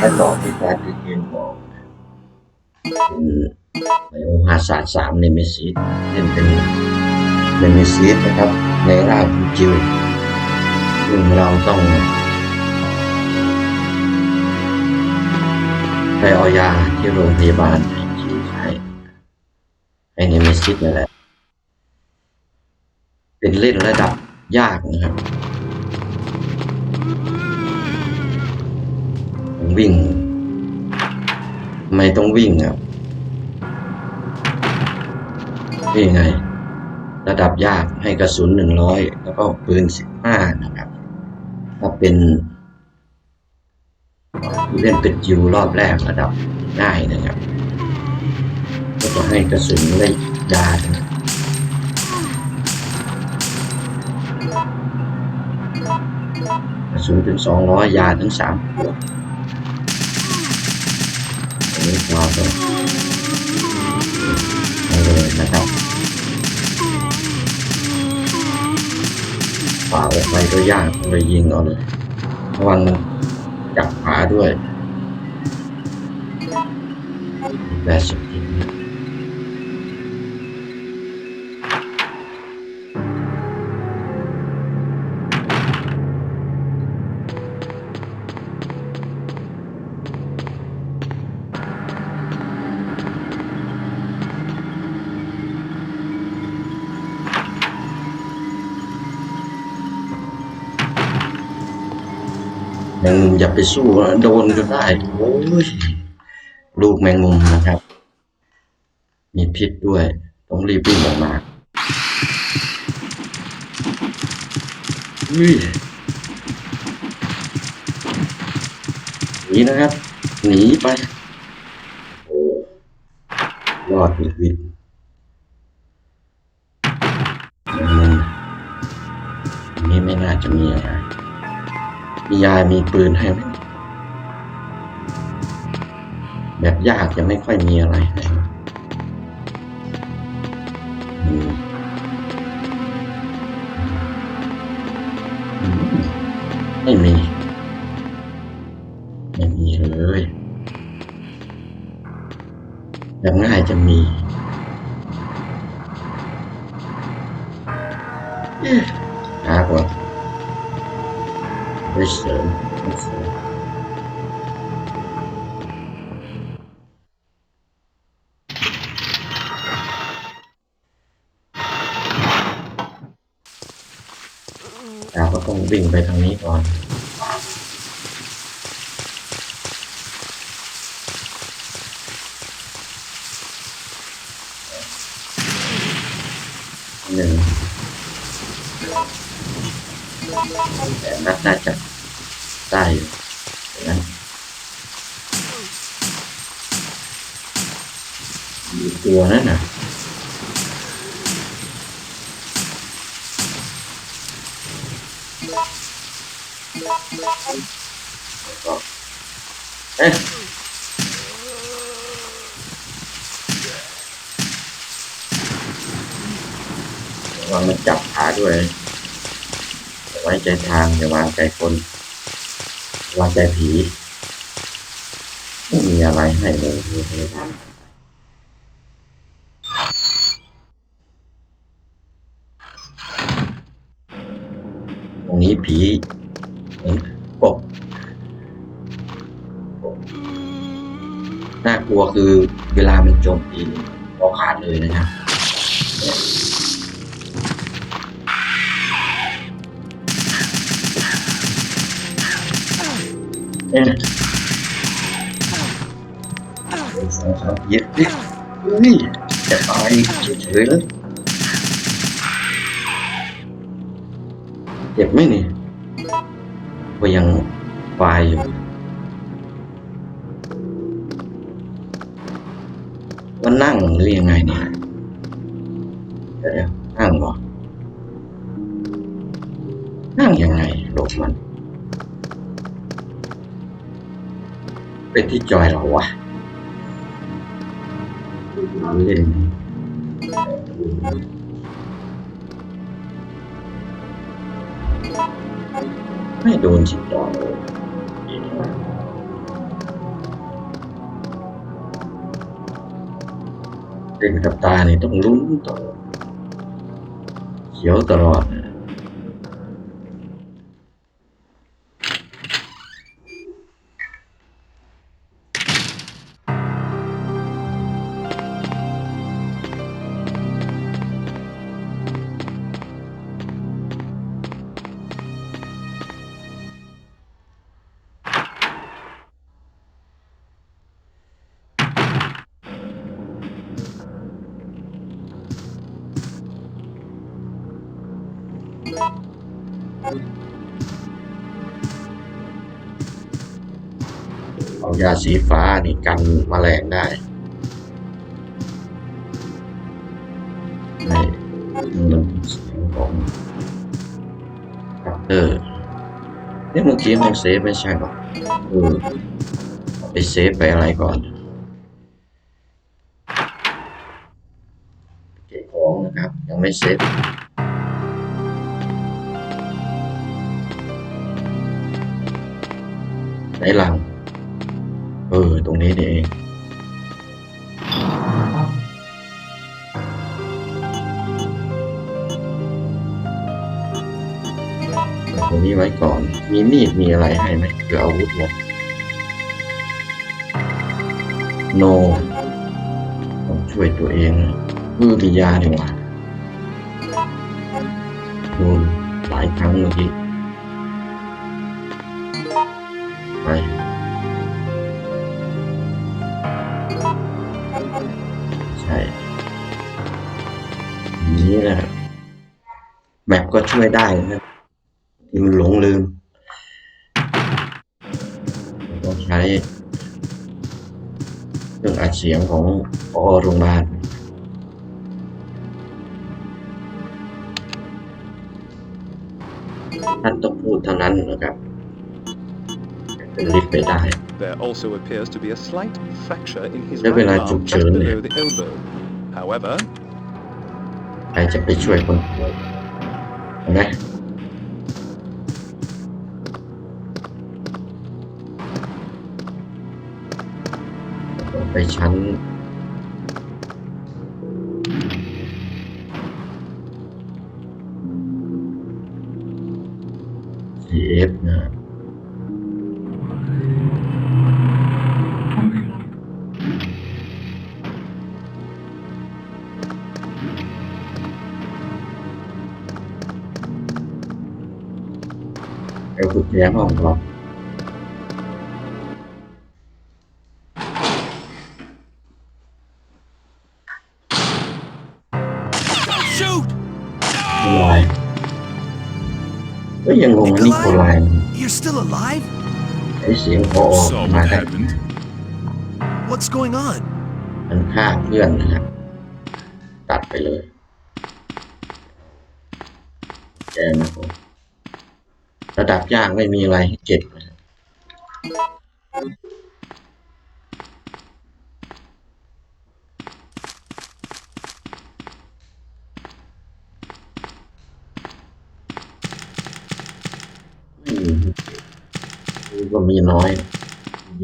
ใช้ต่อที่การที่เกมบอกเป็นไบโอฮาศาสตร์สามในเมซิสเล่นเป็นเนเมซิสนะครับในร่างของจิวซึ่งเราต้องไปเอายาที่โรงพยาบาลให้จิวให้ให้เนเมซิสนั่นแหละเป็นเล่นระดับยากนะครับ วิ่งทำไมต้องวิ่งอะนี่ไง ระดับยากให้กระสุนหนึ่งร้อยแล้วก็ปืนสิบห้านะครับ ถ้าเป็นผู้เล่นเป็นจิวรอบแรกระดับง่ายนะครับ ก็จะให้กระสุนและยานะกระสุนถึงสองร้อยยาถึงสามขวด นี้เราก็เอาเลยนะครับป่าออกไปก็ยากเลยยิงเอาเลยระวังมันจับขาด้วยแบบ แมงมุมอย่าไปสู้นะโดนก็ได้โอ้ยลูกแมงมุมนะครับ มีพิษด้วย ต้องรีบวิ่งออกมาอุ้ยหนีนะครับ หนีไปโอ้รอดวิดวิดแมงมุมอันนี้ไม่น่าจะมีอะไร มียายมีปืนให้ไหมแบบยากยังไม่ค่อยมีอะไรให้ไม่มี เราก็ต้องวิ่งไปทางนี้ก่อน ก็เอ๊ะวังมันจับขาด้วยอย่าไว้ใจทางอย่าวางใจคนวางใจผีไม่มีอะไรให้เลยไม่เคยทำตรงนี้ผี กบน่ากลัวคือเวลามันโจมตีคอขาดเลยนะครับเนี่ยสองสามเย็ดดิเฮ้ยจะตายเฉยๆแล้วเจ็บไหมนี่ ก็ยังวายอยู่ว่านั่งหรือยังไงเนี่ยเดี๋ยวนั่งเหรอนั่งยังไงหลบมัน เป็นที่จอยเหรอวะเล่น ไม่โดนจิตดอกเลยเล่นกับตาเนี่ยต้องลุ้นต่อเขียวตลอดนะ ยาสีฟ้านี่กันแมลงได้ไม่มันเสียงของคัตเตอร์นี่เมื่อกี้มันเซฟไม่ใช่หรอเออไปเซฟไปอะไรก่อนเก็บของนะครับ ยังไม่เซฟในหลัง ออตรงนี้นี่เองตรงนี้ไว้ก่อน มีมีดมีอะไรให้ไหมเผื่ออาวุธหมดโนต้องช่วยตัวเองมือปิยาดีกว่าโดนหลายครั้งเมื่อกี้ไป ก็ช่วยได้นะครับที่มันหลงลืมต้องใช้เครื่องอัดเสียงของพอโรงพยาบาลท่านต้องพูดเท่านั้นนะครับเป็นลิฟต์ไปได้ There also appears to be a slight fracture in his ใช้เว right ลา arm ฉุก just เฉินเนี่ย below the elbow. However, ใครจะไปช่วยคนป่วยเห็ นไองไปชั้น CF นะ กุญแจห้องก่อน Shoot! โคไลน์ก็ยังงงอันนี้โคไลน์ You're still alive? ไอเสียงพอออก So มา what ได้ happened? What's going on? มันฆ่าเพื่อนนะครับตัดไปเลยแกนะผม ระดับยากไม่มีอะไรให้เก็บนะครับไม่มีให้เก็มีน้อย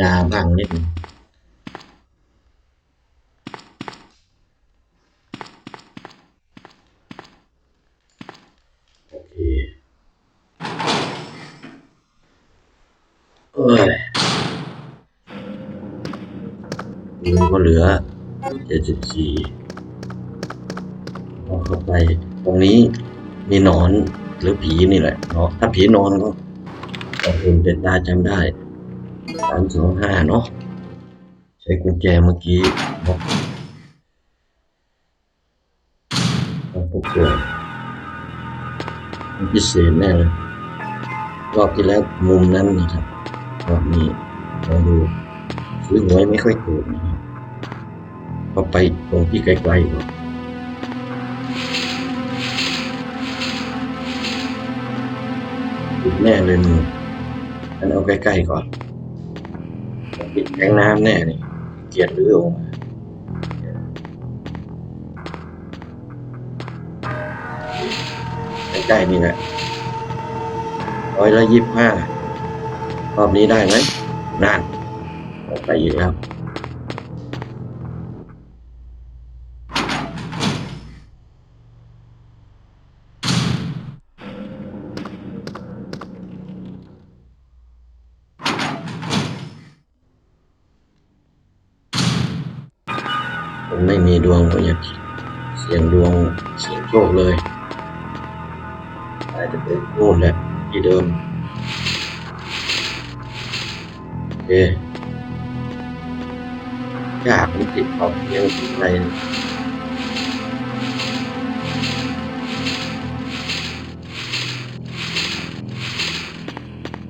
ยาบ้างนิดนึง โอเคเอ้ยดูก็เหลือเจ็ดสิบสี่พอเข้าไป ตรงนี้มีนอนหรือผีนี่แหละเนาะถ้าผีนอนก็ก็คุณเป็นตาจำได้สามสองห้าเนาะใช้กุญแจเมื่อกี้บอกต้องปลุกเกิดพิเศษแน่เลยรอบที่แล้วมุมนั้นนะครับ รอบนี้ลองดูซื้อหวยไม่ค่อยถูกนะครับก็ไปตรงที่ไกลๆก่อนปิดแน่เลยมึงอันเอาใกล้ๆก่อนปิดแทงน้ำแน่นี่เกลียดรื้อออกมาใกล้ๆนี่แหละร้อยละยี่สิบห้า รอบนี้ได้ไหมนั่นไปอีกแล้วไม่มีดวงเลยเสียงดวงเสียงโชคเลยอาจจะเป็นโน่นแหละที่เดิม อเคยากมันติดขอบเพียงใน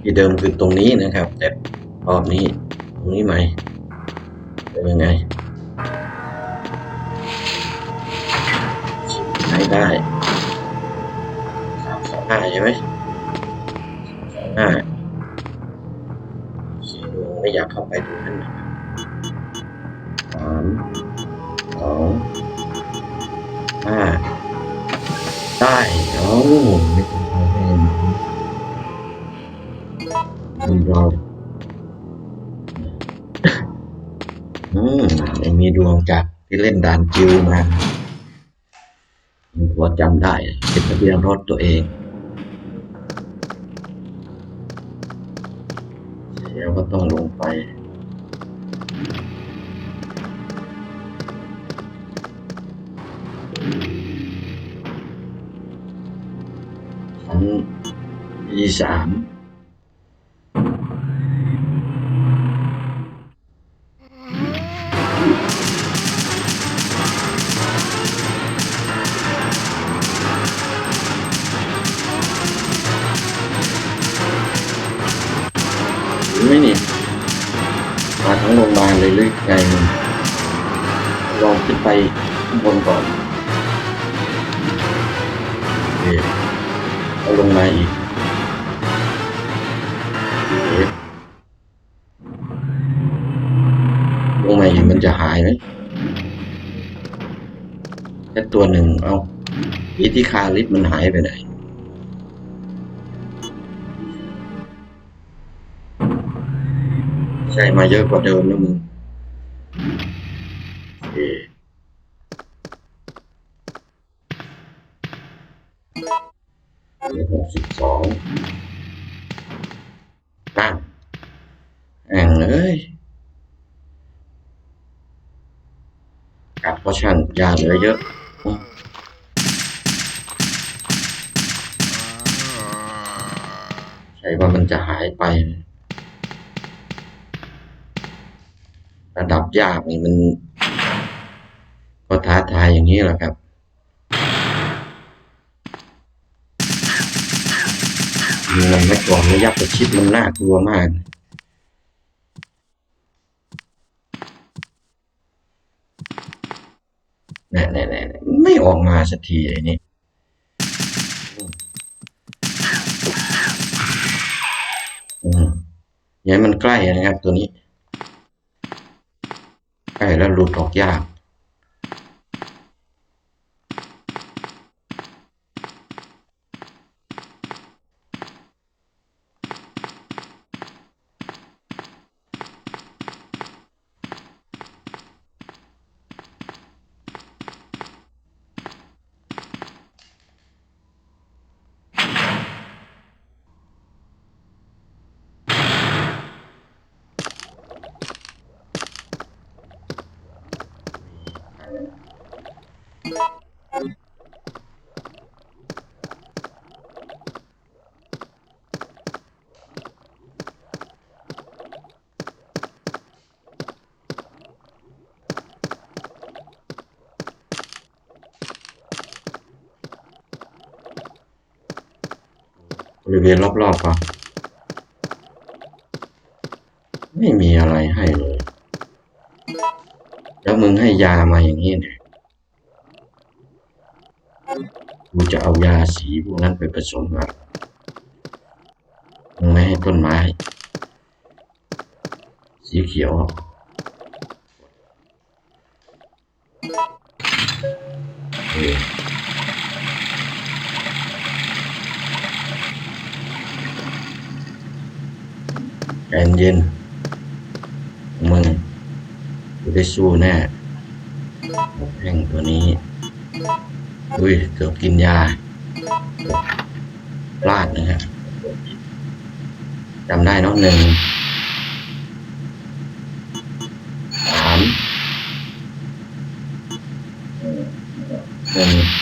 ที่เดิมคือตรงนี้นะครับ แต่รอบนี้ ตรงนี้ใหม่เป็นยังไงใช้ได้สามสองห้าใช่ไหมสามสองห้า ไม่อยากเข้าไปตรงนั้นนะครับสามสองห้าได้เอาไม่ต้องเอาให้มันเราอืมยังมีดวงจากที่เล่นด่านจิวมายังพอจำได้เป็นทะเบียนรถตัวเอง ต้องลงไปฉันที่สาม ทั้งโรงพยาบาลเลยหรือไงลองขึ้นไปข้างบนก่อนโอเคแล้วลงมาอีกโอเคลงมาอีกมันจะหายไหมแค่ตัวหนึ่งเอาอีที่คาลิฟมันหายไปไหนใช่มาเยอะกว่าเดิมนะมึง ยาเหลือเยอะใช่ว่ามันจะหายไป ระดับยากนี่มัน ก็ท้าทายอย่างนี้แหละครับมันไม่ก่อนระยะประชิดมันน่ากลัวมาก น่แน่แน่แน่ไม่ออกมาสักทีไอ้นี่อืมอยันมันใกล้นะครับตัวนี้ ใกล้แล้วหลุดออกยาก ริเวณรอบๆปะไม่มีอะไรให้เลย แล้วมึงให้ยามาอย่างนี้เนี่ยกูจะเอายาสีพวกนั้นไปผสมกับมึงไม่ให้ต้นไม้ สีเขียวอะเออ ใจเย็นมึงได้สู้แน่แห้งตัวนี้อุ้ยเกือบกินยาพลาดนะครับจำได้เนาะหนึ่งสามหนึ่ง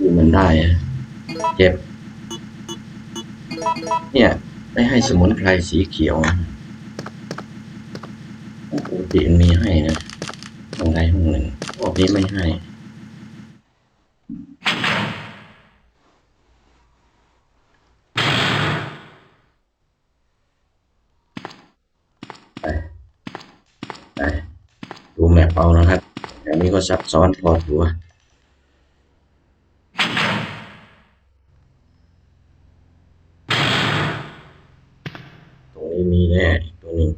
สู้มันได้อะเจ็บ เนี่ยได้ให้สมุนไพรสีเขียวนะปกติตมีให้นะห้องใดห้องหนึ่งรอบนี้ไม่ให้ไปดูแมปเอานะครับอันนี้ก็ซับซ้อนพอตัวตรงนี้ มีแน่อีกตัวหนึ่ง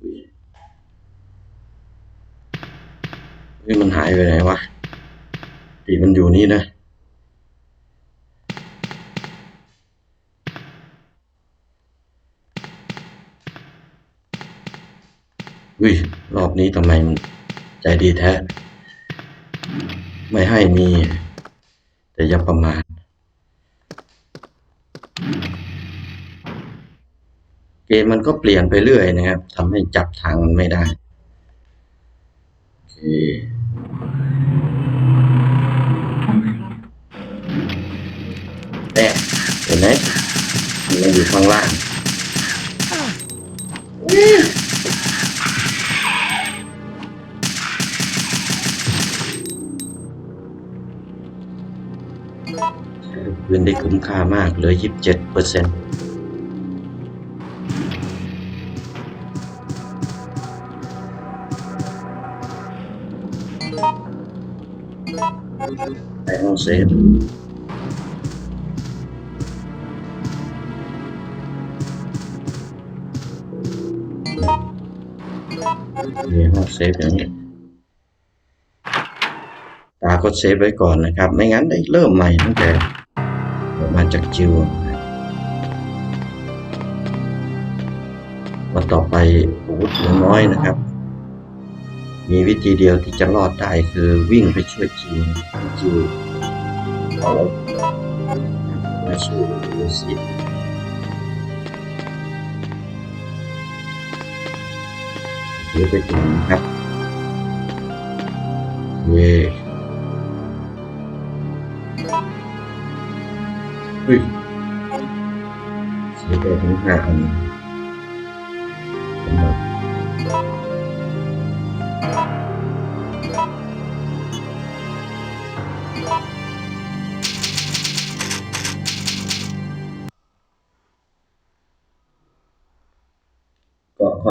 อุ๊ยเฮ้ยมันหายไปไหนวะปีมันอยู่นี่นะอุ้ยรอบนี้ทำไมมันใจดีแท้ ไม่ให้มี แต่ย่าประมาทเกมมันก็เปลี่ยนไปเรื่อยนะครับทำให้จับทางมันไม่ได้โอเคแต่เห็นไหมมันอยู่ข้างล่าง คืนได้คุ้มค่ามากเหลยยี่สิบเปอร์เซ็นต์ไปห้องเซฟมีห้องเซฟอย่างนี้ตาก็เซฟไว้ก่อนนะครับ ไม่งั้นได้เริ่มใหม่ตั้งแต่ มาจากจิววันต่อไปอาวุธเลือน้อยนะครับ มีวิธีเดียวที่จะรอดได้คือวิ่งไปช่วยจิวจิวเอามาสู้ดูสิเดี๋ยวไปถึงครับเย้ เฮ้ยเสี